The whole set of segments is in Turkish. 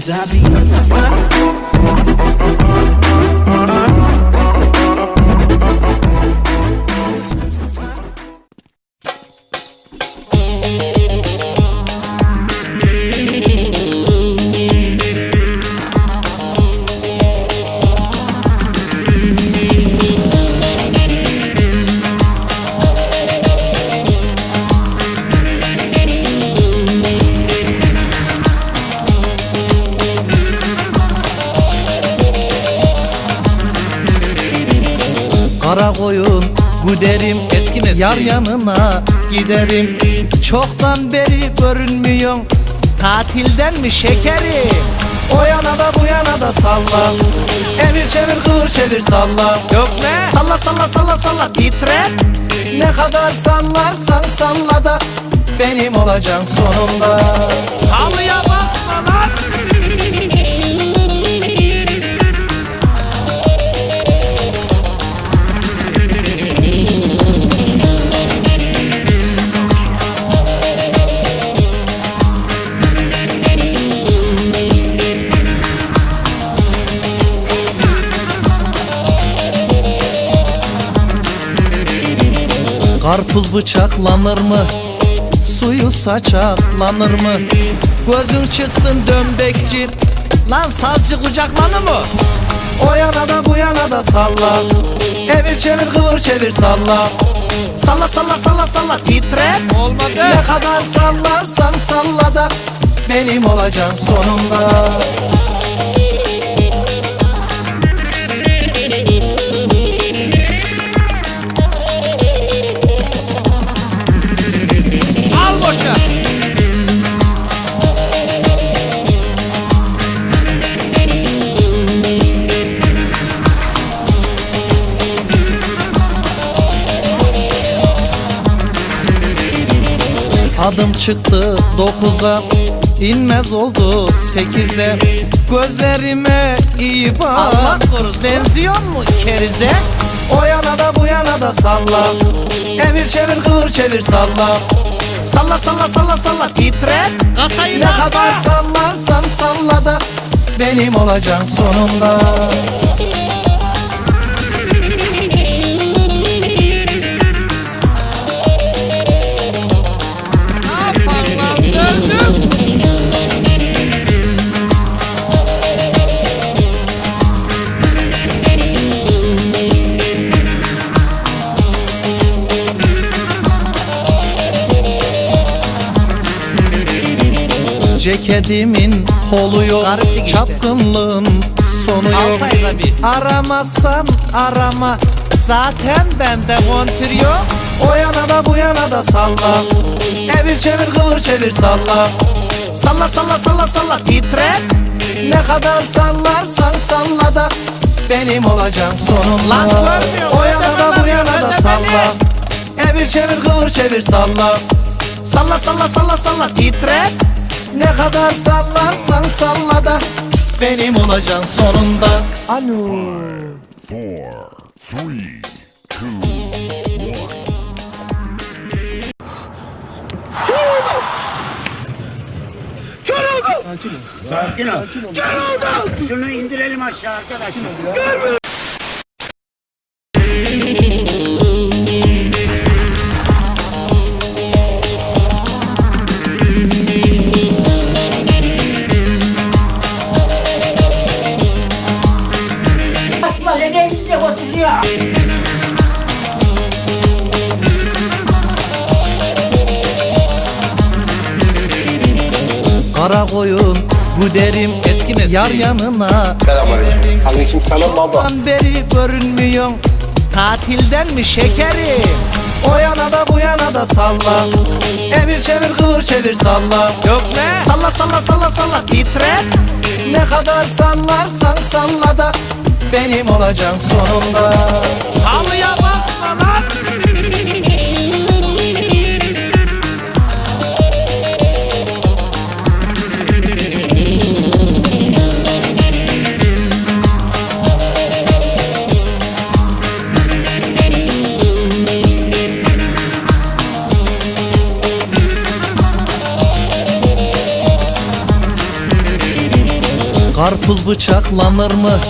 times I be. Güderim Eski mesleği. Yar yanına giderim. Çoktan beri görünmüyorsun. Tatilden mi şekerim? O yana da bu yana da salla. Emir çevir kıvır çevir salla. Ne? Salla salla salla salla. Titre. Ne kadar sallarsan salla da Benim olacaksın sonunda. Halıya Karpuz bıçaklanır mı? Suyu saçaklanır mı? Gözün çıksın dömbekçi Lan sazcı kucaklanır mı? O yana da bu yana da salla Evir çevir kıvır çevir salla Salla salla salla salla titre Olmadı. Ne kadar sallarsan salla da Benim olacaksın sonunda Adım çıktı dokuza inmez oldu sekize Gözlerime iyi bak Allah korusun. Benziyor mu kerize? O yana da bu yana da salla Emir çevir kıvır çevir salla Salla salla salla salla titre Kasayı Ne da kadar atma. sallarsan salla da Benim olacaksın sonunda Ceketimin kolu yok. Gariplik işte. Çapkınlığın sonu yok. Bir. Aramazsan arama. Zaten bende kontür yok. O yana da bu yana da salla. Evir çevir kıvır çevir salla. Salla salla salla salla. Titre. Ne kadar sallarsan salla da Benim olacaksın sonunda. Lan O yana da bu yana da salla. Evir çevir kıvır çevir salla. Salla salla salla salla. Titre Ne kadar sallarsan salla da Benim olacaksın sonunda four, three, two, one. Sakin ol. Şunu indirelim aşağı arkadaşlar. Böyle gelince oturuyor. Kara koyun güderim Eski mesleği. Yar yanına Selamünaleyküm. Aleyküm selam baba. Çoktan beri görünmüyorsun Tatilden mi şekerim O yana da bu yana da salla Emir çevir kıvır çevir salla Yok ne? Salla salla salla salla titre Ne kadar sallarsan salla da benim olacak sonunda Halıya basma Karpuz bıçaklanır mı?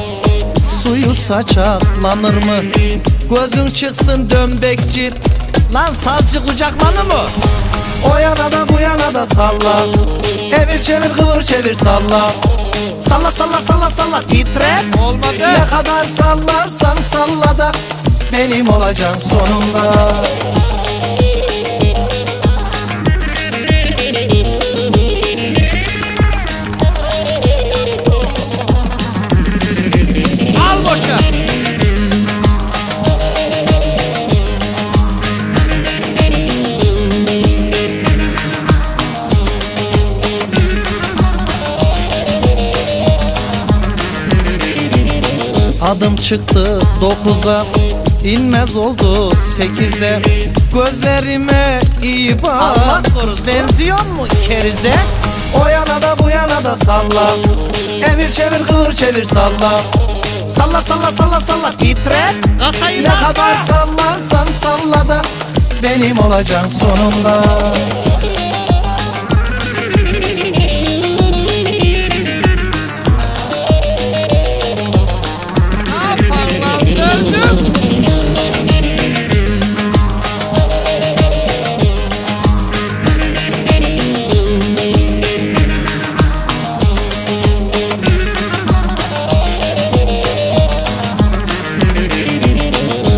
Suyu saçaklanır mı? Gözün çıksın dönbekçi Lan sazcı kucaklanır mı? O yana da bu yana da salla Evir çevir kıvır çevir salla Salla salla salla salla titre Olmadı. Ne kadar sallarsan salla da Benim olacaksın sonunda çıktı dokuza inmez oldu sekize. Gözlerime iyi bak Allah korusun. Benziyor mu kerize? O yana da bu yana da salla Evir çevir kıvır çevir salla. Salla salla salla salla titre Kasayı Ne da kadar sallarsan salla da Benim olacaksın sonunda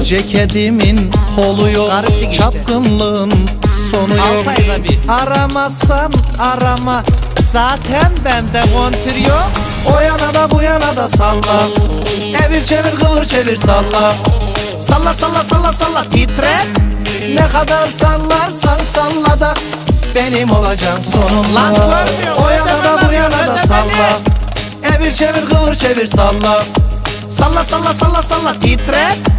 Ceketimin kolu yok. İşte. Çapkınlığın sonu yok. Aramazsan arama. Zaten bende kontür yok. O yana da bu yana da salla. Evir çevir kıvır çevir salla. Salla salla salla salla titre. Ne kadar sallarsan salla da Benim Lan görmüyor, O yana da bu yana da salla. Evir çevir kıvır çevir salla. Salla salla salla salla titre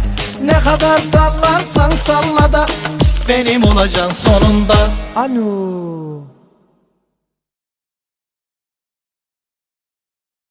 Ne kadar sallarsan salla da Benim olacaksın sonunda. Alo